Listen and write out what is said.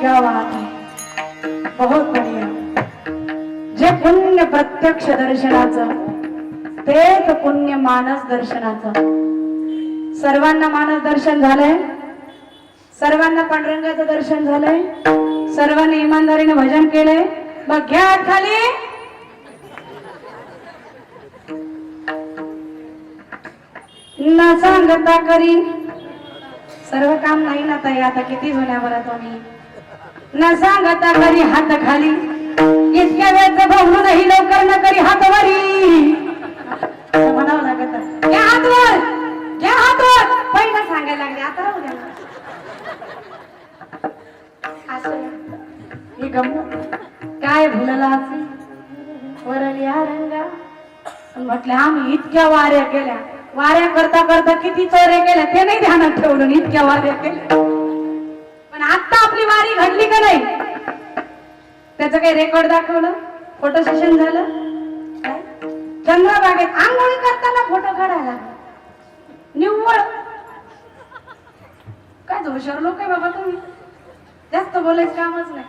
क्या बात है बहुत बढ़िया. जे पुण्य प्रत्यक्ष दर्शनाचं तेच पुण्य मानस दर्शनाचं. सर्वांना मानस दर्शन झालंय. सर्वांना पांडुरंगाचं दर्शन झालंय. सर्वांनी इमानदारीने भजन केलंय. मग घ्या खाली न सांगता करी. सर्व काम नाही ना ताई आता किती जुन्या बरा तुम्ही न सांगता करी हात खाली. इतक्या वेळचं भाऊ नाही लवकर न करी हात वरी म्हणावं लागत घ्या हात घ्या हात वर पहिलं सांगायला लागले आता राहू द्या. असं हे गंमत काय भुलला वरल या रंगा पण म्हटलं आम्ही इतक्या वाऱ्या केल्या. वाऱ्या करता करता किती चोऱ्या केल्या ते नाही ध्यानात ठेवलं इतक्या वाऱ्या केल्या. पण आता आपली वारी घडली का नाही? त्याचं काही रेकॉर्ड दाखवलं? फोटो सेशन झालं? चंद्रबागेत आंघोळी करताना फोटो काढायला. निव्वळ. काय हुशार लोक आहे बाबा तुम्ही? जास्त बोलायचं कामच नाही.